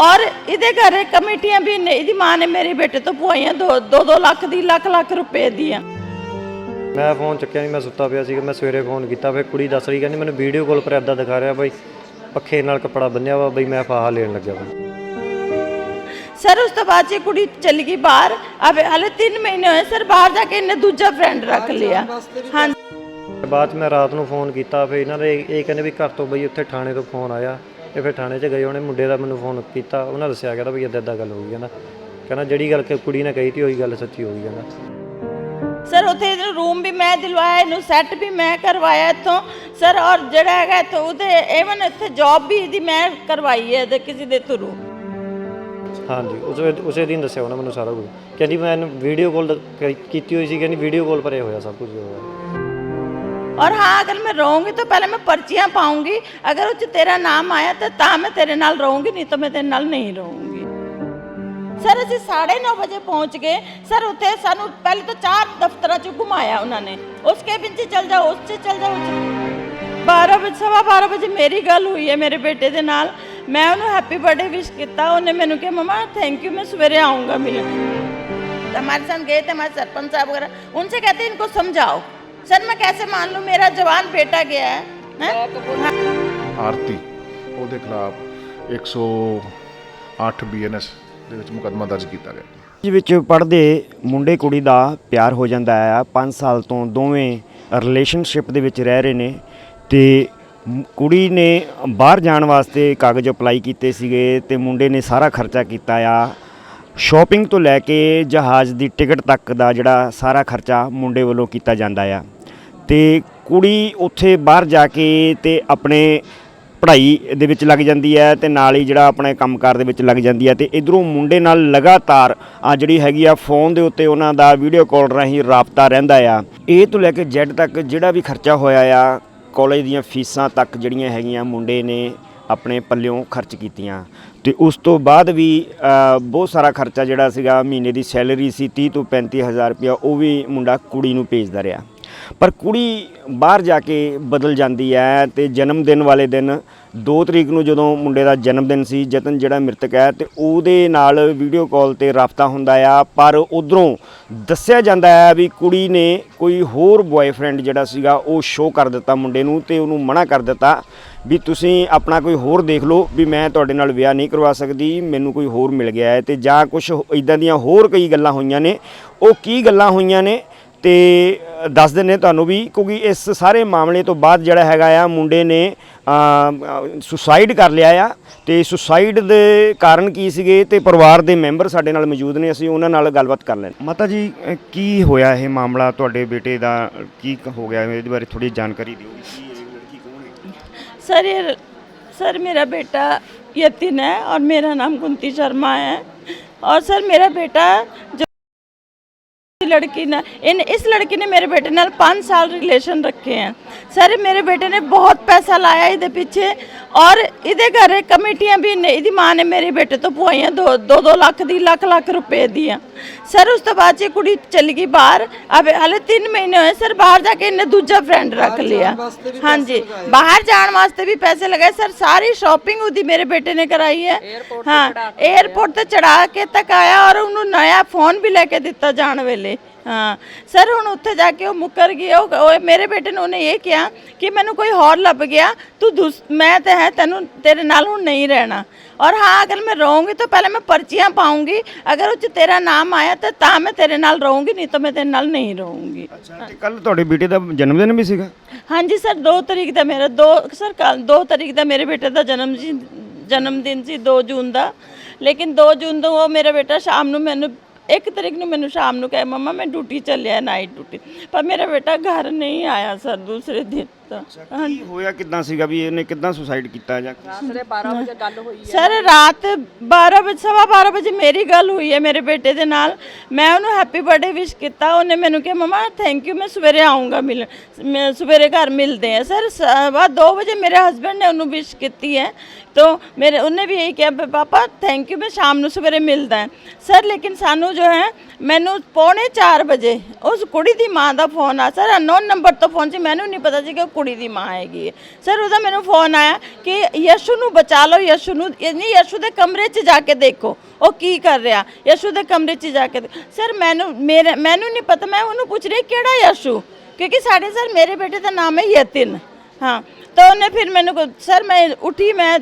ਔਰ ਇਹਦੇ ਘਰੇ ਕਮੇਟੀਆਂ ਵੀ ਨੇ ਇਹਦੀ ਮਾਂ ਨੇ ਮੇਰੇ ਬੇਟੇ ਤੋਂ ਪਵਾਈਆਂ 2-2 ਲੱਖ ਦੀ ਲੱਖ ਲੱਖ ਰੁਪਏ ਦੀਆਂ। ਮੈਂ ਫੋਨ ਚੱਕਿਆ ਨਹੀਂ ਮੈਂ ਸੁੱਤਾ ਪਿਆ ਸੀਗਾ ਮੈਂ ਸਵੇਰੇ ਫੋਨ ਕੀਤਾ ਫਿਰ ਕੁੜੀ ਦੱਸ ਰਹੀ ਕਹਿੰਦੀ ਮੈਨੂੰ ਵੀਡੀਓ ਕਾਲ ਪਰ ਐਦਾਂ ਦਿਖਾ ਰਿਹਾ ਬਈ ਪੱਖੇ ਨਾਲ ਕੱਪੜਾ ਬੰਨਿਆ ਵਾ ਬਈ ਮੈਂ ਫਾਹਾ ਲੈਣ ਲੱਗਿਆ ਵਾ। ਸਰ ਉਸ ਤੋਂ ਬਾਅਦ ਇਹ ਕੁੜੀ ਚਲੀ ਗਈ ਬਾਹਰ ਅਬੇ ਹਲੇ 3 ਮਹੀਨੇ ਹੋਏ ਸਰ ਬਾਹਰ ਜਾ ਕੇ ਇਹਨੇ ਦੂਜਾ ਫਰੈਂਡ ਰੱਖ ਲਿਆ। ਹਾਂ ਬਾਅਦ 'ਚ ਮੈਂ ਰਾਤ ਨੂੰ ਫੋਨ ਕੀਤਾ ਫਿਰ ਇਹਨਾਂ ਦੇ ਇਹ ਕਹਿੰਦੇ ਵੀ ਘਰ ਤੋਂ ਬਈ ਉੱਥੇ ਥਾਣੇ ਤੋਂ ਫੋਨ ਆਇਆ। ਤੇ ਫਿਰ ਥਾਣੇ 'ਚ ਗਏ ਉਹਨੇ ਮੁੰਡੇ ਦਾ ਮੈਨੂੰ ਫੋਨ ਕੀਤਾ ਉਹਨਾਂ ਦੱਸਿਆ ਕਹਿੰਦਾ ਵੀ ਇੱਦਾਂ ਇੱਦਾਂ ਗੱਲ ਹੋ ਗਈ ਕਹਿੰਦਾ। ਕਹਿੰਦਾ ਜਿਹੜੀ ਗੱਲ ਕਿ ਕੁੜੀ ਨੇ ਕਹੀ ਤੀ ਉਹੀ ਗੱਲ ਸੱਚੀ ਹੋ ਗਈ ਕਹਿੰਦਾ। ਸਰ ਉੱਥੇ ਰੂਮ ਵੀ ਮੈਂ ਦਿਲਵਾਇਆ ਇਹਨੂੰ ਸੈੱਟ ਵੀ ਮੈਂ ਕਰਵਾਇਆ ਇੱਥੋਂ। ਸਰ ਔਰ ਜਿਹੜਾ ਹੈਗਾ ਇੱਥੋਂ ਉਹਦੇ ਈਵਨ ਇੱਥੇ ਜੌਬ ਵੀ ਇਹਦੀ ਮੈਂ ਕਰਵਾਈ ਹੈ ਤੇ ਕਿਸੇ ਦੇ ਥਰੂ ਹਾਂਜੀ ਉਸੇ ਉਸੇ ਦਿਨ ਦੱਸਿਆ ਉਹਨੇ ਮੈਨੂੰ ਸਾਰਾ ਕੁਝ। ਕਹਿੰਦੀ ਮੈਂ ਵੀਡੀਓ ਕਾਲ ਕੀਤੀ ਹੋਈ ਸੀ ਕਹਿੰਦੀ ਵੀਡੀਓ ਕਾਲ ਪਰ ਹੋਇਆ ਸਭ ਕੁਝ। ਹੋਇਆ और हाँ अगर मैं रहूंगी तो पहले मैं पर्चियां पाऊंगी अगर उस तेरा नाम आया तो ता मैं तेरे नाल रहूंगी नहीं तो मैं तेरे नाल नहीं रहूंगी ਸਰ ਅਸੀਂ 9:30 ਵਜੇ ਪਹੁੰਚ ਗਏ ਸਰ ਉੱਥੇ ਸਾਨੂੰ ਪਹਿਲੇ ਤਾਂ ਚਾਰ ਦਫ਼ਤਰਾਂ 'ਚ ਘੁਮਾਇਆ ਉਹਨਾਂ ਨੇ ਉਸ ਕੇਬਿਨ 'ਚ ਚਲ ਜਾਓ ਉਸ 'ਚ ਚਲ ਜਾਓ ਉਸ 'ਚ 12 ਵਜੇ ਸਵਾ 12 ਵਜੇ ਮੇਰੀ ਗੱਲ ਹੋਈ ਹੈ ਮੇਰੇ ਬੇਟੇ ਦੇ ਨਾਲ ਮੈਂ ਉਹਨੂੰ ਹੈਪੀ ਬਰਥਡੇ ਵਿਸ਼ ਕੀਤਾ ਉਹਨੇ ਮੈਨੂੰ ਕਿਹਾ ਮਮਾ ਥੈਂਕ यू मैं सवेरे आऊंगा मिलने हमारे साथ गए थे हमारे सरपंच साहब वगैरह उनसे कहते हैं इनको समझाओ सर मैं कैसे मान लूँ मेरा जवान बेटा गया है, हैं? ਆਰਤੀ ਉਹਦੇ ਖਿਲਾਫ 108 ਬੀਐਨਐਸ ਦੇ ਵਿੱਚ ਮੁਕੱਦਮਾ ਦਰਜ ਕੀਤਾ ਗਿਆ ਜਿਸ ਵਿੱਚ ਪੜ੍ਹਦੇ ਮੁੰਡੇ ਕੁੜੀ ਦਾ ਪਿਆਰ ਹੋ ਜਾਂਦਾ ਹੈ 5 ਸਾਲ ਤੋਂ ਦੋਵੇਂ ਰਿਲੇਸ਼ਨਸ਼ਿਪ ਦੇ ਵਿੱਚ ਰਹਿ ਰਹੇ ਨੇ ਤੇ ਮ- ਕੁੜੀ ਨੇ ਬਾਹਰ ਜਾਣ ਵਾਸਤੇ ਕਾਗਜ਼ ਅਪਲਾਈ ਕੀਤੇ ਸੀਗੇ ਤੇ ਮੁੰਡੇ ਨੇ ਸਾਰਾ ਖਰਚਾ ਕੀਤਾ ਆ ਸ਼ਾਪਿੰਗ ਤੋਂ ਲੈ ਕੇ ਜਹਾਜ਼ ਦੀ ਟਿਕਟ ਤੱਕ ਦਾ ਜਿਹੜਾ ਸਾਰਾ ਖਰਚਾ ਮੁੰਡੇ ਵੱਲੋਂ ਕੀਤਾ ਜਾਂਦਾ ਆ। ਤੇ ਕੁੜੀ ਉੱਥੇ ਬਾਹਰ ਜਾ ਕੇ ਤੇ ਆਪਣੇ ਪੜ੍ਹਾਈ ਦੇ ਵਿੱਚ ਲੱਗ ਜਾਂਦੀ ਹੈ ਤੇ ਨਾਲ ਹੀ ਜਿਹੜਾ ਆਪਣੇ ਕੰਮਕਾਰ ਦੇ ਵਿੱਚ ਲੱਗ ਜਾਂਦੀ ਹੈ ਤੇ ਇਧਰੋਂ ਮੁੰਡੇ ਨਾਲ ਲਗਾਤਾਰ ਆ ਜਿਹੜੀ ਹੈਗੀ ਆ ਫੋਨ ਦੇ ਉੱਤੇ ਉਹਨਾਂ ਦਾ ਵੀਡੀਓ ਕਾਲ ਰਾਹੀਂ ਰਾਬਤਾ ਰਹਿੰਦਾ ਆ। ਇਹ ਤੋਂ ਲੈ ਕੇ ਜ਼ੈਡ ਤੱਕ ਜਿਹੜਾ ਵੀ ਖਰਚਾ ਹੋਇਆ ਆ, ਕਾਲਜ ਦੀਆਂ ਫੀਸਾਂ ਤੱਕ ਜਿਹੜੀਆਂ ਹੈਗੀਆਂ ਮੁੰਡੇ ਨੇ ਆਪਣੇ ਪੱਲਿਓਂ ਖਰਚ ਕੀਤੀਆਂ। ਤੇ ਉਸ ਤੋਂ ਬਾਅਦ ਵੀ ਬਹੁਤ ਸਾਰਾ ਖਰਚਾ ਜਿਹੜਾ ਸੀਗਾ, ਮਹੀਨੇ ਦੀ ਸੈਲਰੀ ਸੀ 30 ਤੋਂ 35000 ਰੁਪਇਆ, ਉਹ ਵੀ ਮੁੰਡਾ ਕੁੜੀ ਨੂੰ ਭੇਜਦਾ ਰਿਹਾ। ਪਰ ਕੁੜੀ ਬਾਹਰ ਜਾ ਕੇ ਬਦਲ ਜਾਂਦੀ ਹੈ ਤੇ ਜਨਮ ਦਿਨ ਵਾਲੇ ਦਿਨ 2 ਤਰੀਕ ਨੂੰ ਜਦੋਂ ਮੁੰਡੇ ਦਾ ਜਨਮ ਦਿਨ ਸੀ, ਜਤਨ ਜਿਹੜਾ ਮ੍ਰਿਤਕ ਹੈ ਤੇ ਉਹਦੇ ਨਾਲ ਵੀਡੀਓ ਕਾਲ ਤੇ ਰਾਬਤਾ ਹੁੰਦਾ ਆ, ਪਰ ਉਧਰੋਂ ਦੱਸਿਆ ਜਾਂਦਾ ਹੈ ਵੀ ਕੁੜੀ ਨੇ ਕੋਈ ਹੋਰ ਬॉयਫ੍ਰੈਂਡ ਜਿਹੜਾ ਸੀਗਾ, ਉਹ ਸ਼ੋਅ ਕਰ ਦਿੱਤਾ ਮੁੰਡੇ ਨੂੰ ਤੇ ਉਹਨੂੰ ਮਨਾ ਕਰ ਦਿੱਤਾ ਵੀ ਤੁਸੀਂ ਆਪਣਾ ਕੋਈ ਹੋਰ ਦੇਖ ਲਓ ਵੀ ਮੈਂ ਤੁਹਾਡੇ ਨਾਲ ਵਿਆਹ ਨਹੀਂ ਕਰਵਾ ਸਕਦੀ, ਮੈਨੂੰ ਕੋਈ ਹੋਰ ਮਿਲ ਗਿਆ ਹੈ ਤੇ ਜਾਂ ਕੁਝ ਇਦਾਂ ਦੀਆਂ ਹੋਰ ਕਈ ਗੱਲਾਂ ਹੋਈਆਂ ਨੇ। ਉਹ ਕੀ ਗੱਲਾਂ ਹੋਈਆਂ ਨੇ? ਤੇ ਅ, ਦੱਸ ਦਿੰਨੇ ਤੁਹਾਨੂੰ ਵੀ ਕਿਉਂਕਿ ਇਸ ਸਾਰੇ ਮਾਮਲੇ ਤੋਂ ਬਾਅਦ ਜਿਹੜਾ ਹੈਗਾ ਆ ਮੁੰਡੇ ਨੇ ਸੁਸਾਈਡ ਕਰ ਲਿਆ ਆ ਤੇ ਸੁਸਾਈਡ ਦੇ ਕਾਰਨ ਕੀ ਸੀਗੇ ਤੇ ਪਰਿਵਾਰ ਦੇ ਮੈਂਬਰ ਸਾਡੇ ਨਾਲ ਮੌਜੂਦ ਨੇ ਅਸੀਂ ਉਹਨਾਂ ਨਾਲ ਗੱਲਬਾਤ ਕਰ ਲੈਣ ਮਾਤਾ ਜੀ ਅ, ਕੀ ਹੋਇਆ ਇਹ ਮਾਮਲਾ ਤੁਹਾਡੇ ਬੇਟੇ ਦਾ ਕੀ ਹੋ ਗਿਆ ਇਹਦੇ ਬਾਰੇ ਥੋੜੀ ਜਾਣਕਾਰੀ ਦਿਓ ਕੀ ਇਹ ਲੜਕੀ ਕੌਣ ਹੈ सर ये सर मेरा बेटा यतिन है और मेरा नाम कुंती शर्मा है और सर मेरा बेटा जो ਲੜਕੀ ਨਾਲ ਇਨ ਇਸ ਲੜਕੀ ਨੇ ਮੇਰੇ ਬੇਟੇ ਨਾਲ 5 ਸਾਲ ਰਿਲੇਸ਼ਨ ਰੱਖੇ ਹੈ ਸਰ ਮੇਰੇ ਬੇਟੇ ਨੇ ਬਹੁਤ ਪੈਸਾ ਲਾਇਆ ਇਹਦੇ ਪਿੱਛੇ ਔਰ ਇਹਦੇ ਘਰ ਕਮੇਟੀਆਂ ਵੀ ਨੇ ਇਹਦੀ ਮਾਂ ਨੇ ਮੇਰੇ ਬੇਟੇ ਤੋਂ ਪੁਆਈਆਂ 2 2 ਲੱਖ ਦੀ ਲੱਖ ਲੱਖ ਰੁਪਏ ਦੀਆਂ ਸਰ ਉਸ ਤੋਂ ਬਾਅਦ ਇਹ ਕੁੜੀ ਚਲੀ ਗਈ ਬਾਹਰ ਅਬੇ ਹਲੇ 3 ਮਹੀਨੇ ਹੋਏ ਸਰ ਬਾਹਰ ਜਾ ਕੇ ਇਹਨੇ ਦੂਜਾ ਫਰੈਂਡ ਰੱਖ ਲਿਆ। ਹਾਂਜੀ ਬਾਹਰ ਜਾਣ ਵਾਸਤੇ ਵੀ ਪੈਸੇ ਲਗਾਏ। ਸਰ ਸਾਰੀ ਸ਼ਾਪਿੰਗ ਉਹਦੀ ਮੇਰੇ ਬੇਟੇ ਨੇ ਕਰਾਈ ਹੈ। ਹਾਂ 에어ਪੋਰਟ ਤੇ ਚੜਾ ਕੇ ਤੱਕ ਆਇਆ ਔਰ ਉਹਨੂੰ ਨਇਆ ਫੋਨ ਵੀ ਲੈ ਕੇ ਦਿੱਤਾ ਜਾਣ ਵੇਲੇ। ਹਾਂ। ਸਰ ਹੁਣ ਉੱਥੇ ਜਾ ਕੇ ਉਹ ਮੁੱਕਰ ਗਿਆ ਉਹ ਉਹ ਮੇਰੇ ਬੇਟੇ ਨੂੰ ਉਹਨੇ ਇਹ ਕਿਹਾ ਕਿ ਮੈਨੂੰ ਕੋਈ ਹੋਰ ਲੱਭ ਗਿਆ ਤੂੰ ਦੂਸ- ਮੈਂ ਤਾਂ ਹੈ ਤੈਨੂੰ ਤੇਰੇ ਨਾਲ ਹੁਣ ਨਹੀਂ ਰਹਿਣਾ। ਔਰ ਹਾਂ ਅਗਰ ਮੈਂ ਰਹੂੰਗੀ ਤਾਂ ਪਹਿਲੇ ਮੈਂ ਪਰਚੀਆਂ ਪਾਉਂਗੀ ਅਗਰ ਉਹ 'ਚ ਤੇਰਾ ਨਾਮ ਆਇਆ ਤਾਂ ਤਾਂ ਮੈਂ ਤੇਰੇ ਨਾਲ ਰਹੂੰਗੀ ਨਹੀਂ ਤਾਂ ਮੈਂ ਤੇਰੇ ਨਾਲ ਨਹੀਂ ਰਹੂੰਗੀ। ਅੱਛਾ ਤੇ ਕੱਲ ਤੁਹਾਡੇ ਬੇਟੇ ਦਾ ਜਨਮ ਦਿਨ ਵੀ ਸੀਗਾ? ਹਾਂਜੀ ਸਰ 2 ਤਰੀਕ ਦਾ ਮੇਰਾ 2 ਸਰ ਕੱਲ 2 ਤਰੀਕ ਦਾ ਮੇਰੇ ਬੇਟੇ ਦਾ ਜਨਮ ਸੀ ਜਨਮ ਦਿਨ ਸੀ 2 ਜੂਨ ਦਾ। ਲੇਕਿਨ 2 ਜੂਨ ਤੋਂ ਉਹ ਮੇਰਾ ਬੇਟਾ ਸ਼ਾਮ ਨੂੰ ਮੈਨੂੰ ਇੱਕ ਤਰੀਕ ਨੂੰ ਮੈਨੂੰ ਸ਼ਾਮ ਨੂੰ ਕਹੇ ਮਮਾ ਮੈਂ ਡਿਊਟੀ ਚੱਲਿਆ ਨਾਈਟ ਡਿਊਟੀ। ਪਰ ਮੇਰਾ ਬੇਟਾ ਘਰ ਨਹੀਂ ਆਇਆ ਸਰ ਦੂਸਰੇ ਦਿਨ ਤਾਂ। ਕੀ ਹੋਇਆ? ਕਿਦਾਂ ਸੀਗਾ ਵੀ ਇਹਨੇ ਕਿਦਾਂ ਸੁਸਾਈਡ ਕੀਤਾ ਜਾਂ ਸਰ ਰਾਤ 12 ਵਜੇ 12 ਵਜੇ ਮੇਰੀ ਗੱਲ ਹੋਈ ਹੈ ਮੇਰੇ ਬੇਟੇ ਦੇ ਨਾਲ। ਮੈਂ ਉਹਨੂੰ ਹੈਪੀ ਬਰਥਡੇ ਵਿਸ਼ ਕੀਤਾ। ਉਹਨੇ ਮੈਨੂੰ ਕਿਹਾ ਮਮਾ ਥੈਂਕ ਯੂ ਮੈਂ ਸਵੇਰੇ ਆਉਂਗਾ ਮਿਲ ਸਵੇਰੇ ਘਰ ਮਿਲਦੇ ਆ ਸਰ ਸਵਾ 2 ਵਜੇ ਮੇਰੇ ਹਸਬੰਡ ਨੇ ਉਹਨੂੰ ਵਿਸ਼ ਕੀਤੀ ਹੈ। ਤੋ ਮੇਰੇ ਉਹਨੇ ਵੀ ਇਹ ਕਿਹਾ ਪਾਪਾ ਥੈਂਕ ਯੂ ਮੈਂ ਸ਼ਾਮ ਨੂੰ ਸਵੇਰੇ ਮਿਲਦਾ ਸਰ ਲੇਕਿਨ ਸਾਨੂੰ ਜੋ ਹੈ, ਮੈਨੂੰ ਪੌਣੇ 4 ਵਜੇ ਉਸ ਕੁੜੀ ਦੀ ਮਾਂ ਦਾ ਫੋਨ ਆ। ਸਰ ਅਨਨੋਨ ਨੰਬਰ ਤੋਂ ਫੋਨ ਸੀ। ਮੈਨੂੰ ਨਹੀਂ ਪਤਾ ਸੀ ਕਿ ਉਹ ਕੁੜੀ ਦੀ ਮਾਂ ਹੈਗੀ ਹੈ। ਸਰ ਉਹਦਾ ਮੈਨੂੰ ਫੋਨ ਆਇਆ ਕਿ ਯਸ਼ੂ ਨੂੰ ਬਚਾ ਲਓ, ਯਸ਼ੂ ਨੂੰ ਨਹੀਂ, ਯਸ਼ੂ ਦੇ ਕਮਰੇ 'ਚ ਜਾ ਕੇ ਦੇਖੋ, ਉਹ ਕੀ ਕਰ ਰਿਹਾ। ਯਸ਼ੂ ਦੇ ਕਮਰੇ 'ਚ ਜਾ ਕੇ ਦੇਖ- ਸਰ ਮੈਨੂੰ, ਮੇਰੇ, ਮੈਨੂੰ ਨਹੀਂ ਪਤਾ, ਮੈਂ ਉਹਨੂੰ ਪੁੱਛ ਰਹੀ, ਕਿਹੜਾ ਯਸ਼ੂ? ਕਿਉਂਕਿ ਸਾਡੇ ਸਰ ਮੇਰੇ ਬੇਟੇ ਦਾ ਨਾਮ ਹੈ ਯਤਿਨ। ਹਾਂ, ਤਾਂ ਉਹਨੇ ਫਿਰ ਮੈਨੂੰ ਕੋ- ਸਰ ਮੈਂ ਉੱਠੀ, ਮੈਂ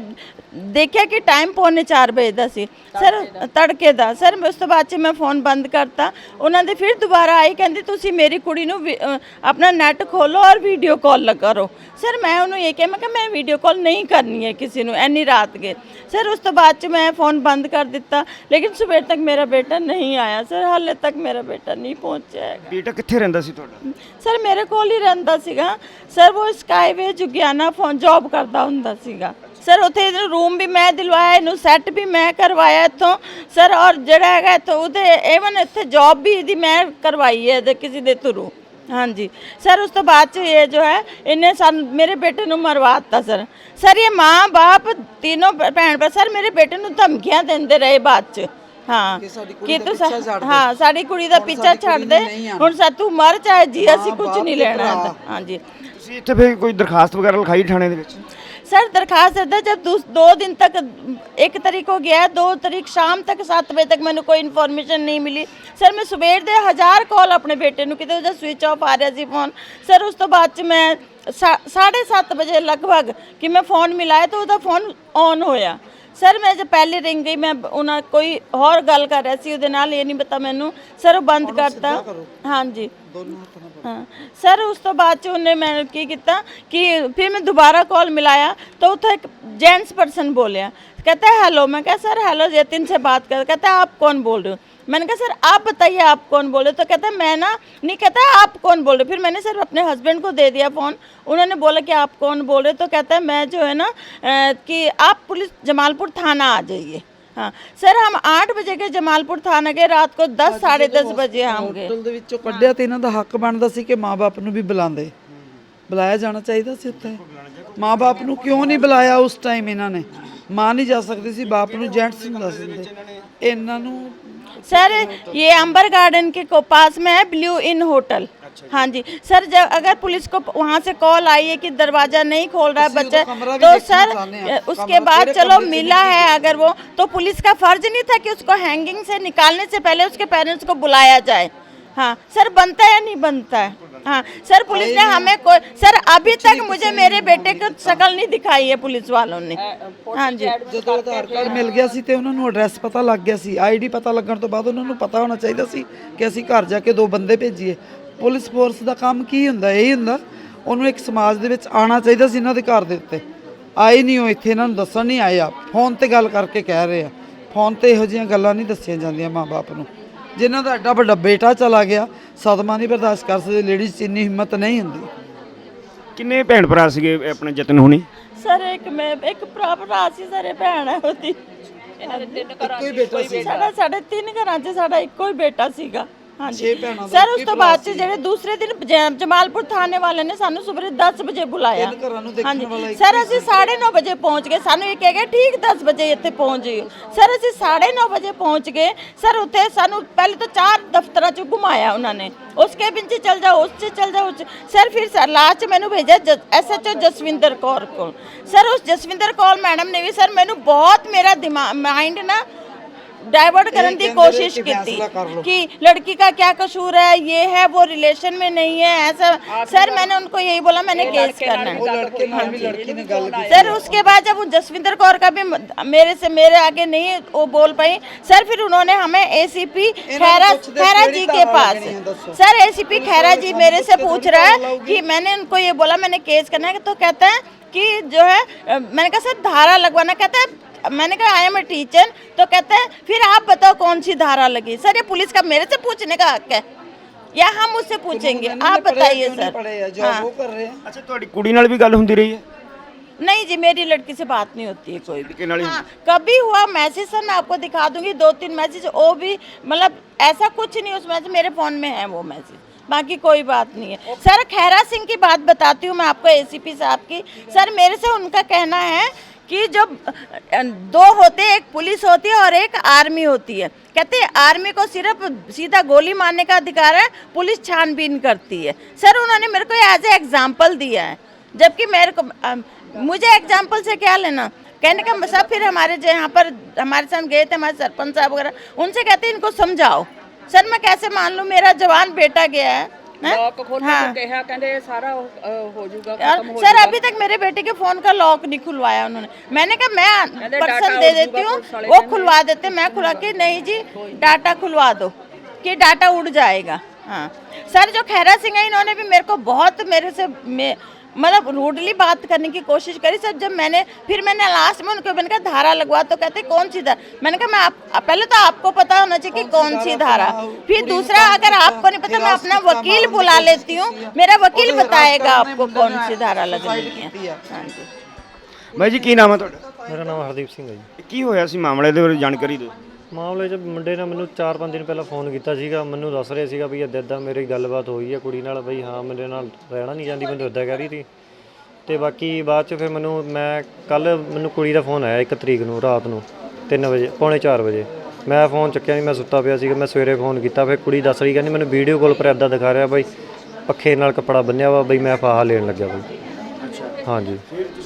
ਦੇਖਿਆ ਕਿ ਟਾਈਮ ਪੌਣੇ 4 ਵਜੇ ਦਾ ਸੀ। ਸਰ ਤੜਕੇ ਦਾ। ਸਰ ਮੈਂ ਉਸ ਤੋਂ ਬਾਅਦ ਚ ਮੈਂ ਫੋਨ ਬੰਦ ਕਰਤਾ। ਉਹਨਾਂ ਦੇ ਫਿਰ ਦੁਬਾਰਾ ਆਈ ਕਹਿੰਦੀ ਤੁਸੀਂ ਮੇਰੀ ਕੁੜੀ ਨੂੰ ਵੀ- ਅ, ਆਪਣਾ ਨੈਟ ਖੋਲੋ ਔਰ ਵੀਡੀਓ ਕਾਲ ਕਰੋ। ਸਰ ਮੈਂ ਉਹਨੂੰ ਇਹ ਕਿਹਾ ਮੈਂ ਕਿ ਮੈਂ ਵੀਡੀਓ ਕਾਲ ਨਹੀਂ ਕਰਨੀ ਹੈ ਕਿਸੇ ਨੂੰ ਐਨੀ ਰਾਤ ਕੇ। ਸਰ ਉਸ ਤੋਂ ਬਾਅਦ ਚ ਮੈਂ ਫੋਨ ਬੰਦ ਕਰ ਦਿੱਤਾ। ਲੇਕਿਨ ਸਵੇਰ ਤੱਕ ਮੇਰਾ ਬੇਟਾ ਨਹੀਂ ਆਇਆ। ਸਰ ਹਾਲੇ ਤੱਕ ਮੇਰਾ ਬੇਟਾ ਨਹੀਂ ਪਹੁੰਚਿਆ ਹੈਗਾ। ਬੇਟਾ ਕਿੱਥੇ ਰਹਿੰਦਾ ਸੀ ਤੁਹਾਡਾ? ਸਰ ਮੇਰੇ ਕੋਲ ਹੀ ਰਹਿੰਦਾ ਸੀਗਾ। ਸਰ ਉਹ ਸਕਾਈਵੇ ਜੁਗਿਆਨਾ ਫੋਨ ਜੌਬ ਕਰਦਾ ਹੁੰਦਾ ਸੀਗਾ। ਸਰ ਉੱਥੇ ਇਹਨੂੰ ਰੂਮ ਵੀ ਮੈਂ ਦਿਲਵਾਇਆ ਇਹਨੂੰ ਸੈੱਟ ਵੀ ਮੈਂ ਕਰਵਾਇਆ ਇੱਥੋਂ। ਸਰ ਔਰ ਜਿਹੜਾ ਹੈਗਾ ਇੱਥੋਂ ਉਹਦੇ ਈਵਨ ਇੱਥੇ ਜੌਬ ਵੀ ਇਹਦੀ ਮੈਂ ਕਰਵਾਈ ਹੈ ਇਹਦੇ ਕਿਸੇ ਦੇ ਥਰੂ ਹਾਂਜੀ। ਸਰ ਉਸ ਤੋਂ ਬਾਅਦ ਚ ਇਹ ਜੋ ਹੈ ਇਹਨੇ ਸਾਨੂੰ ਮੇਰੇ ਬੇਟੇ ਨੂੰ ਮਰਵਾ ਦਿੱਤਾ ਸਰ। ਸਰ ਇਹ ਮਾਂ ਬਾਪ ਤਿੰਨੋਂ ਭੈਣ ਭਰਾ ਸਰ ਮੇਰੇ ਬੇਟੇ ਨੂੰ ਧਮਕੀਆਂ ਦਿੰਦੇ ਰਹੇ ਬਾਅਦ ਚ। ਹਾਂ। ਕਿ ਤੂੰ ਸਾ- ਹਾਂ ਸਾਡੀ ਕੁੜੀ ਦਾ ਪਿੱਛਾ ਛੱਡ ਦੇ। ਹੁਣ ਸਾ ਤੂੰ ਮਰ ਚਾਹੇ ਜੀ ਅਸੀਂ ਕੁਝ ਨਹੀਂ ਲੈਣਾ ਇਹਦਾ। ਹਾਂਜੀ। ਤੁਸੀਂ ਇੱਥੇ ਫਿਰ ਕੋਈ ਦਰਖਾਸਤ ਵਗੈਰਾ ਲਿਖਾਈ ਥਾਣੇ ਦੇ ਵਿੱਚ? सर दरखास्त देता जब दूस- दो दिन तक एक तारीख हो गया है दो तारीख शाम तक सात बजे तक मैंने कोई इन्फॉर्मेशन नहीं मिली ਸਰ ਮੈਂ ਸਵੇਰ ਦੇ ਹਜ਼ਾਰ ਕਾਲ ਆਪਣੇ ਬੇਟੇ ਨੂੰ ਕਿਤੇ ਉਹਦਾ ਸਵਿਚ ਆਫ ਆ ਰਿਹਾ ਸੀ ਫੋਨ ਸਰ ਉਸ ਤੋਂ ਬਾਅਦ ਚ ਮੈਂ 7:30 ਵਜੇ ਲਗਭਗ ਕਿ ਮੈਂ ਫੋਨ ਮਿਲਾਇਆ ਤਾਂ ਉਹਦਾ ਫੋਨ ਔਨ ਹੋਇਆ ਸਰ ਮੈਂ ਜੇ ਪਹਿਲੇ ਰਿੰਗ ਗਈ ਮੈਂ ਉਹਨਾਂ ਕੋਈ ਹੋਰ ਗੱਲ ਕਰ ਰਿਹਾ ਸੀ ਉਹਦੇ ਨਾਲ ਇਹ ਨਹੀਂ ਪਤਾ ਮੈਨੂੰ ਸਰ ਉਹ ਬੰਦ ਕਰਤਾ ਹਾਂਜੀ हाँ। सर, उस तो बाद ਬਾਅਦ ਚ ਉਹਨੇ ਮੈਨੂੰ ਕੀ ਕੀਤਾ ਕਿ ਫਿਰ ਮੈਂ ਦੁਬਾਰਾ ਕਾਲ ਮਿਲਾਇਆ जेंट्स पर्सन बोलिया कहता है, हेलो। मैं कहा, सर, हेलो, जतिन से बात कर। कहता है, आप कौन बोल रहे हो? मैंने कहा, सर, आप बताइए, आप कौन बोल रहे हो? तो कहता है, मैं ना नहीं। कहता है, आप कौन बोल रहे हो? फिर मैंने, सर, अपने हस्बैंड को दे दिया फ़ोन उन्होंने बोला कि, आप कौन बोल रहे हो? तो कहता है, मैं जो है ना कि आप पुलिस जमालपुर थाना आ जाइए। ਸਰ ਹਮ 8 ਵਜੇ ਕੇ ਜਮਾਲਪੁਰ ਥਾਣੇ ਕੇ ਰਾਤ ਕੋ 10 10:30 ਵਜੇ ਹਮ ਹੋਟਲ ਦੇ ਵਿੱਚੋਂ ਕੱਢਿਆ ਤੇ ਇਹਨਾਂ ਦਾ ਹੱਕ ਬਣਦਾ ਸੀ ਕਿ ਮਾਪੇ ਨੂੰ ਵੀ ਬੁਲਾਉਂਦੇ। ਬੁਲਾਇਆ ਜਾਣਾ ਚਾਹੀਦਾ ਸੀ ਉੱਥੇ। ਮਾਪੇ ਨੂੰ ਕਿਉਂ ਨਹੀਂ ਬੁਲਾਇਆ ਉਸ ਟਾਈਮ ਇਹਨਾਂ ਨੇ? ਮਾਂ ਨਹੀਂ ਜਾ ਸਕਦੀ ਸੀ ਬਾਪ ਨੂੰ ਜੈਂਟਸ ਨੂੰ ਦੱਸ ਦਿੰਦੇ ਇਹਨਾਂ ਨੂੰ सर ये अंबर गार्डन के को पास में है ब्लू इन होटल हाँ जी सर जब अगर पुलिस को वहाँ से कॉल आई है कि दरवाजा नहीं खोल रहा है बच्चा कमरा भी तो देखना सर चाहते हैं। उसके कमरा बाद तेरे चलो कमरे से मिला है अगर वो तो पुलिस का फर्ज नहीं था कि उसको हैंगिंग से निकालने से पहले उसके पेरेंट्स को बुलाया जाए हाँ सर बनता है या नहीं बनता है हाँ सर पुलिस ने हमें कोई सर अभी तक मुझे मेरे बेटे को शक्ल नहीं दिखाई है पुलिस वालों ने हाँ जी ਜਦੋਂ ਆਧਾਰ ਕਾਰਡ ਮਿਲ ਗਿਆ ਸੀ ਤੇ ਉਹਨਾਂ ਨੂੰ ਐਡਰੈਸ ਪਤਾ ਲੱਗ ਗਿਆ ਸੀ ਆਈਡੀ ਪਤਾ ਲੱਗਣ ਤੋਂ ਬਾਅਦ ਉਹਨਾਂ ਨੂੰ ਪਤਾ ਹੋਣਾ ਚਾਹੀਦਾ ਸੀ ਕਿ ਅਸੀਂ ਘਰ ਜਾ ਕੇ ਦੋ ਬੰਦੇ ਭੇਜੀਏ ਪੁਲਿਸ ਫੋਰਸ ਦਾ ਕੰਮ ਕੀ ਹੁੰਦਾ ਇਹ ਹੁੰਦਾ ਉਹਨੂੰ ਇੱਕ ਸਮਾਜ ਦੇ ਵਿੱਚ ਆਉਣਾ ਚਾਹੀਦਾ ਸੀ ਇਹਨਾਂ ਦੇ ਘਰ ਦੇ ਉੱਤੇ ਆਏ ਨਹੀਂ ਉਹ ਇੱਥੇ ਇਹਨਾਂ ਨੂੰ ਦੱਸਣ ਨਹੀਂ ਆਏ ਆ ਫੋਨ ਤੇ ਗੱਲ ਕਰਕੇ ਕਹਿ ਰਹੇ ਆ ਫੋਨ ਤੇ ਇਹੋ ਜਿਹੀਆਂ ਗੱਲਾਂ ਨਹੀਂ ਦੱਸੀਆਂ ਜਾਂਦੀਆਂ ਮਾਪੇ ਨੂੰ ਜਿਨ੍ਹਾਂ ਦਾ ਐਡਾ ਵੱਡਾ ਬੇਟਾ ਚਲਾ ਗਿਆ ਸਦਮਾ ਨਹੀਂ ਬਰਦਾਸ਼ਤ ਕਰ ਸਕਦੇ ਲੇਡੀਜ਼ 'ਚ ਇੰਨੀ ਹਿੰਮਤ ਨਹੀਂ ਹੁੰਦੀ। ਕਿੰਨੇ ਭੈਣ ਭਰਾ ਸੀਗੇ ਆਪਣੇ ਜਤਨ ਹੋਣੀ? ਸਰ ਇੱਕ ਮੈਂ ਇੱਕ ਭਰਾ ਭਰਾ ਸੀ ਸਾਰੇ ਭੈਣ ਹੈ ਉਹਦੀ। ਇੱਕੋ ਹੀ ਬੇਟਾ ਸੀ ਸਾਡਾ ਸਾਡੇ ਤਿੰਨ ਘਰਾਂ 'ਚ ਸਾਡਾ ਇੱਕੋ ਹੀ ਬੇਟਾ ਸੀਗਾ। ਹਾਂਜੀ। ਛੇ ਭੈਣਾਂ ਦਾ ਸਰ ਉਸ ਤੋਂ ਬਾਅਦ 'ਚ ਜਿਹੜੇ ਦੂਸਰੇ ਦਿਨ ਜ- ਜਮਾਲਪੁਰ ਥਾਣੇ ਵਾਲੇ ਨੇ ਸਾਨੂੰ ਸਵੇਰੇ 10 ਵਜੇ ਬੁਲਾਇਆ। ਤਿੰਨ ਘਰਾਂ ਨੂੰ ਦੇਖਣ ਵਾਲਾ ਹਾਂਜੀ ਸਰ ਅਸੀਂ 9:30 ਵਜੇ ਪਹੁੰਚ ਗਏ। ਸਾਨੂੰ ਇਹ ਕਹਿ ਗਏ ਠੀਕ 10 ਵਜੇ ਇੱਥੇ ਪਹੁੰਚ ਜਿਓ। ਸਰ ਅਸੀਂ 9:30 ਵਜੇ ਪਹੁੰਚ ਗਏ। ਸਰ ਉੱਥੇ ਸਾਨੂੰ ਪਹਿਲੇ ਤਾਂ ਚਾਰ ਦਫ਼ਤਰਾਂ 'ਚ ਘੁਮਾਇਆ ਉਹਨਾਂ ਨੇ। ਉਸ ਕੇਬਿਨ 'ਚ ਚਲ ਜਾਓ ਉਸ 'ਚ ਚਲ ਜਾਓ ਉਸ 'ਚ। ਸਰ ਫਿਰ ਸਰ ਲਾਸਟ 'ਚ ਮੈਨੂੰ ਭੇਜਿਆ ਐਸਐਚਓ ਜਸਵਿੰਦਰ ਕੌਰ ਕੋਲ। ਸਰ ਉਸ ਜਸਵਿੰਦਰ ਕੌਰ ਮੈਡਮ ਨੇ ਵੀ ਸਰ ਮੈਨੂੰ ਬਹੁਤ ਮੇਰਾ ਦਿਮਾਗ ਮਾਈंड ना डाइवर्ट करने की कोशिश की कि लड़की का क्या कसूर है ये है वो रिलेशन में नहीं है ऐसा। सर मैंने उनको यही बोला मैंने केस करना है। सर उसके बाद जब जसविंदर कौर का भी मेरे से मेरे आगे नहीं वो बोल पाई। सर फिर उन्होंने हमें एसीपी खैरा खैरा जी के पास। सर एसीपी खैरा जी मेरे से पूछ रहा है कि मैंने उनको ये बोला मैंने केस करना है तो कहते हैं कि जो है मैंने कहा सर धारा लगवाना कहता है मैंने कहा आई एम ए टीचर तो कहते हैं फिर आप बताओ कौन सी धारा लगी सर ये पुलिस का मेरे से पूछने का हक है या हम उससे पूछेंगे आप बताइए सर पढ़े हैं जो हाँ। वो कर रहे हैं ਅੱਛਾ ਤੁਹਾਡੀ ਕੁੜੀ ਨਾਲ ਵੀ ਗੱਲ ਹੁੰਦੀ ਰਹੀ ਹੈ नहीं जी मेरी लड़की से बात नहीं होती है कोई भी ਕਿ ਨਾਲ ਹੀ हाँ कभी हुआ मैसेज सर मैं आपको दिखा दूंगी दो तीन मैसेज वो भी मतलब ऐसा कुछ नहीं उस मैसेज मेरे फ़ोन में है वो मैसेज बाकी कोई बात नहीं है सर खैरा सिंह की बात बताती हूँ मैं आपको एसीपी साहब की सर मेरे से उनका कहना है कि जब दो होते एक पुलिस होती है और एक आर्मी होती है। कहते हैं आर्मी को सिर्फ़ सीधा गोली मारने का अधिकार है पुलिस छानबीन करती है। सर उन्होंने मेरे को एज ए एग्ज़ाम्पल दिया है। जबकि मेरे को अम, मुझे एग्ज़ाम्पल से क्या लेना? कहने का सब फिर हमारे जो यहाँ पर हमारे साथ गए थे हमारे सरपंच साहब वगैरह उनसे कहते हैं इनको समझाओ। सर मैं कैसे मान लूँ मेरा जवान बेटा गया है। हैं? लॉक खोल के हाँ। कहा कहते सारा अ, हो जाएगा और खत्म हो सर अभी तक मेरे बेटे के फोन का लॉक नहीं खुलवाया उन्होंने मैंने कहा मैं कहते पर्सन डाटा दे उड़ देती जाएगा, हूँ कुछ साढ़े वो तीन खुलवा देते मैं खुला के नहीं जी डाटा खुलवा दो कि डाटा उड़ जाएगा हाँ सर जो खैरा सिंह है इन्होंने भी मेरे को बहुत मेरे से मे, मतलब रूडली बात करने की कोशिश करी सर जब मैंने फिर मैंने लास्ट में उनको मैंने कहा धारा लगवा तो कहते कौन सी धारा मैंने कहा मैं आप पहले तो आपको पता होना चाहिए कि कौन सी धारा फिर दूसरा अगर आपको नहीं पता मैं अपना वकील बुला लेती हूँ मेरा वकील बताएगा आपको कौन सी धारा लगनी है हाँ जी ਬਾਈ ਜੀ ਕੀ ਨਾਮ ਹੈ ਤੁਹਾਡਾ ਮੇਰਾ ਨਾਮ ਹਰਦੀਪ ਸਿੰਘ ਹੈ ਜੀ ਕੀ ਹੋਇਆ ਸੀ ਮਾਮਲੇ ਦੇ ਬਾਰੇ ਜਾਣਕਾਰੀ ਦਿਓ ਮਾਮਲੇ 'ਚ ਮੁੰਡੇ ਨੇ ਮੈਨੂੰ 4-5 ਦਿਨ ਪਹਿਲਾਂ ਫੋਨ ਕੀਤਾ ਸੀਗਾ ਮੈਨੂੰ ਦੱਸ ਰਿਹਾ ਸੀਗਾ ਵੀ ਇੱਦਾਂ ਇੱਦਾਂ ਮੇਰੀ ਗੱਲਬਾਤ ਹੋਈ ਹੈ ਕੁੜੀ ਨਾਲ ਬਈ ਹਾਂ ਮੇਰੇ ਨਾਲ ਰਹਿਣਾ ਨਹੀਂ ਚਾਹੁੰਦੀ ਮੈਨੂੰ ਇੱਦਾਂ ਕਹਿ ਰਹੀ ਸੀ। ਤੇ ਬਾਕੀ ਬਾਅਦ 'ਚ ਫਿਰ ਮੈਨੂੰ ਮੈਂ ਕੱਲ ਮੈਨੂੰ ਕੁੜੀ ਦਾ ਫੋਨ ਆਇਆ 1 ਤਰੀਕ ਨੂੰ ਰਾਤ ਨੂੰ 3 ਵਜੇ ਪੌਣੇ 4 ਵਜੇ। ਮੈਂ ਫੋਨ ਚੱਕਿਆ ਨਹੀਂ ਮੈਂ ਸੁੱਤਾ ਪਿਆ ਸੀਗਾ ਮੈਂ ਸਵੇਰੇ ਫੋਨ ਕੀਤਾ ਫਿਰ ਕੁੜੀ ਦੱਸ ਰਹੀ ਕਹਿੰਦੀ ਮੈਨੂੰ ਵੀਡੀਓ ਕਾਲ ਪਰ ਇੱਦਾਂ ਦਿਖਾ ਰਿਹਾ ਬਈ ਪੱਖੇ ਨਾਲ ਕੱਪੜਾ ਬੰਨਿਆ ਵਾ ਬਈ ਮੈਂ ਫਾਹਾ ਲੈਣ ਲੱਗਿਆ ਬਈ। ਹਾਂਜੀ।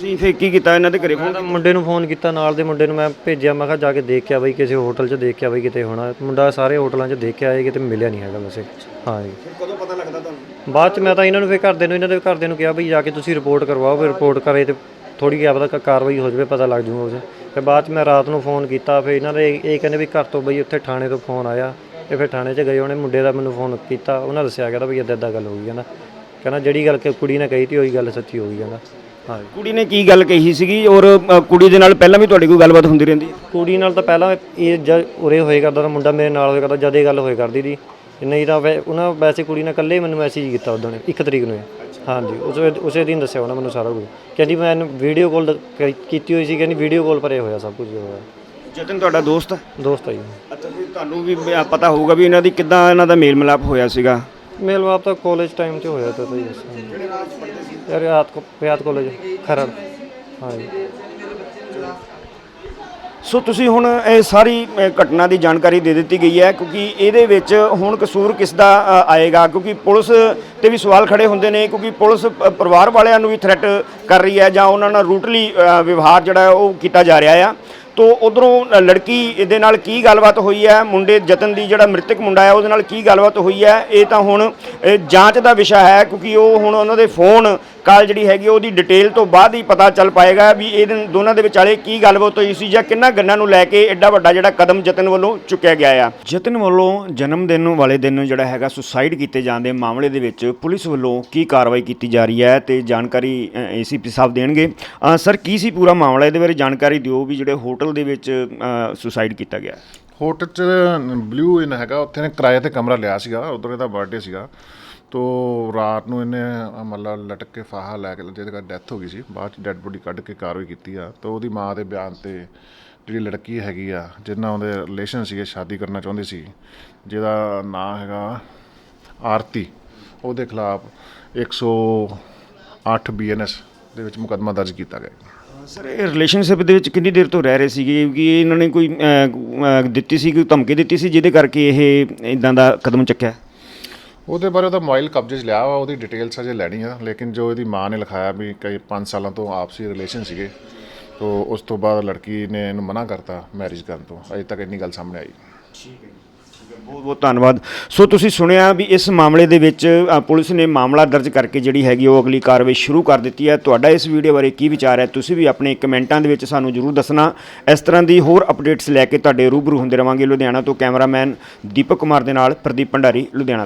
ਤੁਸੀਂ ਫਿਰ ਕੀ ਕੀਤਾ ਇਹਨਾਂ ਦੇ ਘਰੇ ਮੈਂ ਤਾਂ ਮੁੰਡੇ ਨੂੰ ਫੋਨ ਕੀਤਾ ਨਾਲ ਦੇ ਮੁੰਡੇ ਨੂੰ ਮੈਂ ਭੇਜਿਆ ਮੈਂ ਕਿਹਾ ਜਾ ਕੇ ਦੇਖ ਕੇ ਆ ਬਈ ਕਿਸੇ ਹੋਟਲ 'ਚ ਦੇਖ ਕੇ ਆ ਬਈ ਕਿਤੇ ਹੋਣਾ। ਮੁੰਡਾ ਸਾਰੇ ਹੋਟਲਾਂ 'ਚ ਦੇਖ ਕੇ ਆਏ ਕਿਤੇ ਮਿਲਿਆ ਨਹੀਂ ਹੈਗਾ ਵੈਸੇ। ਹਾਂ ਜੀ। ਕਦੋਂ ਪਤਾ ਲੱਗਦਾ ਤੁਹਾਨੂੰ? ਬਾਅਦ 'ਚ ਮੈਂ ਤਾਂ ਇਹਨਾਂ ਨੂੰ ਫਿਰ ਘਰਦੇ ਨੂੰ ਇਹਨਾਂ ਦੇ ਘਰਦੇ ਨੂੰ ਕਿਹਾ ਬਈ ਜਾ ਕੇ ਤੁਸੀਂ ਰਿਪੋਰਟ ਕਰਵਾਓ ਫਿਰ ਰਿਪੋਰਟ ਕਰੇ ਤੇ ਥੋੜੀ ਜਿਹੀ ਆਪਦਾ ਕ- ਕਾਰਵਾਈ ਹੋ ਜਾਵੇ ਪਤਾ ਲੱਗ ਜੂਗਾ ਉਸ ਫਿਰ ਬਾਅਦ 'ਚ ਮੈਂ ਰਾਤ ਨੂੰ ਫੋਨ ਕੀਤਾ ਫਿਰ ਇਹਨਾਂ ਦੇ ਇਹ ਕਹਿੰਦੇ ਵੀ ਘਰ ਤੋਂ ਬਈ ਉੱਥੇ ਥਾਣੇ ਤੋਂ ਫੋਨ ਆਇਆ ਤੇ ਫਿਰ ਥਾਣੇ 'ਚ ਗਏ ਉਹਨੇ ਮੁੰਡੇ ਦਾ ਮੈਨੂੰ ਫੋਨ ਕੀਤਾ। ਉਹਨਾਂ ਦੱਸਿਆ ਕਹਿੰਦਾ ਬਈ ਇੱਦਾਂ ਇੱਦਾਂ ਗੱਲ ਹੋ ਗਈ ਕਹਿੰਦਾ। ਕਹਿੰਦਾ ਜਿਹੜੀ ਗੱਲ ਕਿ ਕੁੜੀ ਨੇ ਕਹੀ ਤੀ ਉਹੀ ਗੱਲ ਸੱਚੀ ਹੋ ਗਈ ਕਹਿੰਦਾ। ਕੁੜੀ ਨੇ ਕੀ ਗੱਲ ਕਹੀ ਸੀਗੀ? ਔਰ ਅ, ਕੁੜੀ ਦੇ ਨਾਲ ਪਹਿਲਾਂ ਵੀ ਤੁਹਾਡੀ ਕੋਈ ਗੱਲਬਾਤ ਹੁੰਦੀ ਰਹਿੰਦੀ ਹੈ? ਕੁੜੀ ਨਾਲ ਤਾਂ ਪਹਿਲਾਂ ਇਹ ਜਦ ਉਰੇ ਹੋਏ ਕਰਦਾ ਤਾਂ ਮੁੰਡਾ ਮੇਰੇ ਨਾਲ ਹੋਏ ਕਰਦਾ ਜਦ ਇਹ ਗੱਲ ਹੋਏ ਕਰਦੀ ਦੀ ਨਹੀਂ ਤਾਂ ਵੈ- ਉਹਨਾਂ ਵੈਸੇ ਕੁੜੀ ਨੇ ਇਕੱਲੇ ਹੀ ਮੈਨੂੰ ਮੈਸੇਜ ਕੀਤਾ ਉਦੋਂ ਇੱਕ ਤਰੀਕ ਨੂੰ ਇਹ। ਹਾਂਜੀ ਉਸੇ ਉਸੇ ਦਿਨ ਦੱਸਿਆ ਉਹਨਾਂ ਮੈਨੂੰ ਸਾਰਾ ਕੁਝ। ਕਹਿੰਦੀ ਮੈਂ ਵੀਡੀਓ ਕਾਲ ਕੀਤੀ ਹੋਈ ਸੀ ਕਹਿੰਦੀ ਵੀਡੀਓ ਕਾਲ ਪਰੇ ਹੋਇਆ ਸਭ ਕੁਝ ਹੋਇਆ। ਜਤਨ ਤੁਹਾਡਾ ਦੋਸਤ ਹੈ? ਦੋਸਤ ਆਈ ਅੱਛਾ ਫਿਰ ਤੁਹਾਨੂੰ ਵੀ ਬ- ਪਤਾ ਹੋਊਗਾ ਵੀ ਇਹਨਾਂ ਦੀ ਕਿੱਦਾਂ ਇਹਨਾਂ ਦਾ ਮੇਲ ਮਿਲਾਪ ਹੋਇਆ ਸੀਗਾ। ਮੇਲ ਬਾਪ ਤਾਂ ਕਾਲਜ ਟਾਈਮ 'ਚ ਹੋਇਆ ਤਾਂ ਜੀ ਯਾਰ ਕੋ ਯਾਦ ਕਾਲਜ ਖਰੜ ਹਾਂਜੀ ਸੋ ਤੁਸੀਂ ਹੁਣ ਇਹ ਸਾਰੀ ਘਟਨਾ ਦੀ ਜਾਣਕਾਰੀ ਦੇ ਦਿੱਤੀ ਗਈ ਹੈ, ਕਿਉਂਕਿ ਇਹਦੇ ਵਿੱਚ ਹੁਣ ਕਸੂਰ ਕਿਸ ਦਾ ਆਏਗਾ? ਕਿਉਂਕਿ ਪੁਲਿਸ ਤੇ ਵੀ ਸਵਾਲ ਖੜੇ ਹੁੰਦੇ ਨੇ, ਕਿਉਂਕਿ ਪੁਲਿਸ ਪਰਿਵਾਰ ਵਾਲਿਆਂ ਨੂੰ ਵੀ ਥ੍ਰੈਟ ਕਰ ਰਹੀ ਹੈ, ਜਾਂ ਉਹਨਾਂ ਨਾਲ ਰੂਟਲੀ ਵਿਵਹਾਰ ਜਿਹੜਾ ਉਹ ਕੀਤਾ ਜਾ ਰਿਹਾ ਆ। ਤੋ ਉਧਰੋਂ ਲੜਕੀ ਇਹਦੇ ਨਾਲ ਕੀ ਗੱਲਬਾਤ ਹੋਈ ਹੈ? ਮੁੰਡੇ ਜਤਨ ਦੀ ਜਿਹੜਾ ਮ੍ਰਿਤਕ ਮੁੰਡਾ ਹੈ, ਉਹਦੇ ਨਾਲ ਕੀ ਗੱਲਬਾਤ ਹੋਈ ਹੈ? ਇਹ ਤਾਂ ਹੁਣ ਜਾਂਚ ਦਾ ਵਿਸ਼ਾ ਹੈ, ਕਿਉਂਕਿ ਉਹ ਹੁਣ ਉਹਨਾਂ ਦੇ ਫੋਨ ਕਾਲ ਜਿਹੜੀ ਹੈਗੀ ਉਹਦੀ ਡਿਟੇਲ ਤੋਂ ਬਾਅਦ ਹੀ ਪਤਾ ਚੱਲ ਪਾਏਗਾ ਵੀ ਇਹ ਦੋਨਾਂ ਦੇ ਵਿਚਾਲੇ ਕੀ ਗੱਲਬਾਤ ਹੋਈ ਸੀ ਜਾਂ ਕਿੰਨਾ ਗੰਨਾਂ ਨੂੰ ਲੈ ਕੇ ਐਡਾ ਵੱਡਾ ਜਿਹੜਾ ਕਦਮ ਜਤਨ ਵੱਲੋਂ ਚੁੱਕਿਆ ਗਿਆ ਆ। ਜਤਨ ਵੱਲੋਂ ਜਨਮ ਦਿਨ ਵਾਲੇ ਦਿਨ ਨੂੰ ਜਿਹੜਾ ਹੈਗਾ ਸੁਸਾਈਡ ਕੀਤੇ ਜਾਣ ਦੇ ਮਾਮਲੇ ਦੇ ਵਿੱਚ ਪੁਲਿਸ ਵੱਲੋਂ ਕੀ ਕਾਰਵਾਈ ਕੀਤੀ ਜਾ ਰਹੀ ਹੈ ਤੇ ਜਾਣਕਾਰੀ ਏਸੀਪੀ ਸਾਹਿਬ ਦੇਣਗੇ। ਸਰ ਕੀ ਸੀ ਪੂਰਾ ਮਾਮਲਾ? ਇਹਦੇ ਬਾਰੇ ਜਾਣਕਾਰੀ ਦਿਓ ਵੀ ਜਿਹੜੇ ਹੋਟਲ ਦੇ ਵਿੱਚ ਸੁਸਾਈਡ ਕੀਤਾ ਗਿਆ। ਹੋਟਲ ਚ ਬਲੂ ਇਨ ਹੈਗਾ ਉੱਥੇ ਨੇ ਕਿਰਾਏ ਤੇ ਕਮਰਾ ਲਿਆ ਸੀਗਾ ਉਧਰ ਇਹਦਾ ਬਰਥਡੇ ਸੀਗਾ। ਤੋ ਰਾਤ ਨੂੰ ਇਹਨੇ ਮਤਲਬ ਲਟਕ ਕੇ ਫਾਹਾ ਲੈ ਕੇ ਜਿਹਦੇ ਨਾਲ ਡੈਥ ਹੋ ਗਈ ਸੀ ਬਾਅਦ ਚ ਡੈੱਡ ਬੋਡੀ ਕੱਢ ਕੇ ਕਾਰਵਾਈ ਕੀਤੀ ਆ। ਤਾਂ ਉਹਦੀ ਮਾਂ ਦੇ ਬਿਆਨ ਤੇ ਜਿਹੜੀ ਲੜਕੀ ਹੈਗੀ ਆ ਜਿਹਨਾਂ ਉਹਦੇ ਰਿਲੇਸ਼ਨ ਸੀਗੇ ਸ਼ਾਦੀ ਕਰਨਾ ਚਾਹੁੰਦੇ ਸੀ ਜਿਹਦਾ ਨਾਂ ਹੈਗਾ ਆਰਤੀ ਉਹਦੇ ਖਿਲਾਫ 108 ਬੀਐਨਐਸ ਦੇ ਵਿੱਚ ਮੁਕੱਦਮਾ ਦਰਜ ਕੀਤਾ ਗਿਆ। ਸਰ ਇਹ ਰਿਲੇਸ਼ਨਸ਼ਿਪ ਦੇ ਵਿੱਚ ਕਿੰਨੀ ਦੇਰ ਤੋਂ ਰਹਿ ਰਹੇ ਸੀਗੇ? ਕਿ ਇਹਨਾਂ ਨੇ ਕੋਈ ਅ, ਅ, ਦਿੱਤੀ ਸੀ ਕੋਈ ਧਮਕੀ ਦਿੱਤੀ ਸੀ ਜਿਹਦੇ ਕਰਕੇ ਇਹ ਇਦਾਂ ਦਾ ਕਦਮ ਚੱਕਿਆ? ਉਹਦੇ ਬਾਰੇ ਉਹਦਾ ਮੋਬਾਈਲ ਕਬਜ਼ੇ 'ਚ ਲਿਆ ਵਾ ਉਹਦੀ ਡਿਟੇਲਸ ਅਜੇ ਲੈਣੀ ਆ ਲੇਕਿਨ ਜੋ ਇਹਦੀ ਮਾਂ ਨੇ ਲਿਖਾਇਆ ਵੀ ਕਈ 5 ਸਾਲਾਂ ਤੋਂ ਆਪਸੀ ਰਿਲੇਸ਼ਨ ਸੀਗੇ ਤੋ ਉਸ ਤੋਂ ਬਾਅਦ ਲੜਕੀ ਨੇ ਇਹਨੂੰ ਮਨਾ ਕਰਤਾ ਮੈਰਿਜ ਕਰਨ ਤੋਂ ਅਜੇ ਤੱਕ ਇੰਨੀ ਗੱਲ ਸਾਹਮਣੇ ਆਈ ਬਹੁਤ ਬਹੁਤ ਧੰਨਵਾਦ। ਸੋ ਤੁਸੀਂ ਸੁਣਿਆ ਵੀ ਇਸ ਮਾਮਲੇ ਦੇ ਵਿੱਚ ਪੁਲਿਸ ਨੇ ਮਾਮਲਾ ਦਰਜ ਕਰਕੇ ਜਿਹੜੀ ਹੈਗੀ ਉਹ ਅਗਲੀ ਕਾਰਵਾਈ ਸ਼ੁਰੂ ਕਰ ਦਿੱਤੀ ਹੈ। ਤੁਹਾਡਾ ਇਸ ਵੀਡੀਓ ਬਾਰੇ ਕੀ ਵਿਚਾਰ ਹੈ ਤੁਸੀਂ ਵੀ ਆਪਣੇ ਕਮੈਂਟਾਂ ਦੇ ਵਿੱਚ ਸਾਨੂੰ ਜਰੂਰ ਦੱਸਣਾ। ਇਸ ਤਰ੍ਹਾਂ ਦੀ ਹੋਰ ਅਪਡੇਟਸ ਲੈ ਕੇ ਤੁਹਾਡੇ ਰੂਬਰੂ ਹੁੰਦੇ ਰਵਾਂਗੇ ਲੁਧਿਆਣਾ ਤੋਂ ਕੈਮਰਾਮੈਨ ਦੀਪਕ ਕੁਮਾਰ ਦੇ ਨਾਲ ਪ੍ਰਦੀਪ ਭੰਡਾਰੀ ਲੁਧਿਆਣਾ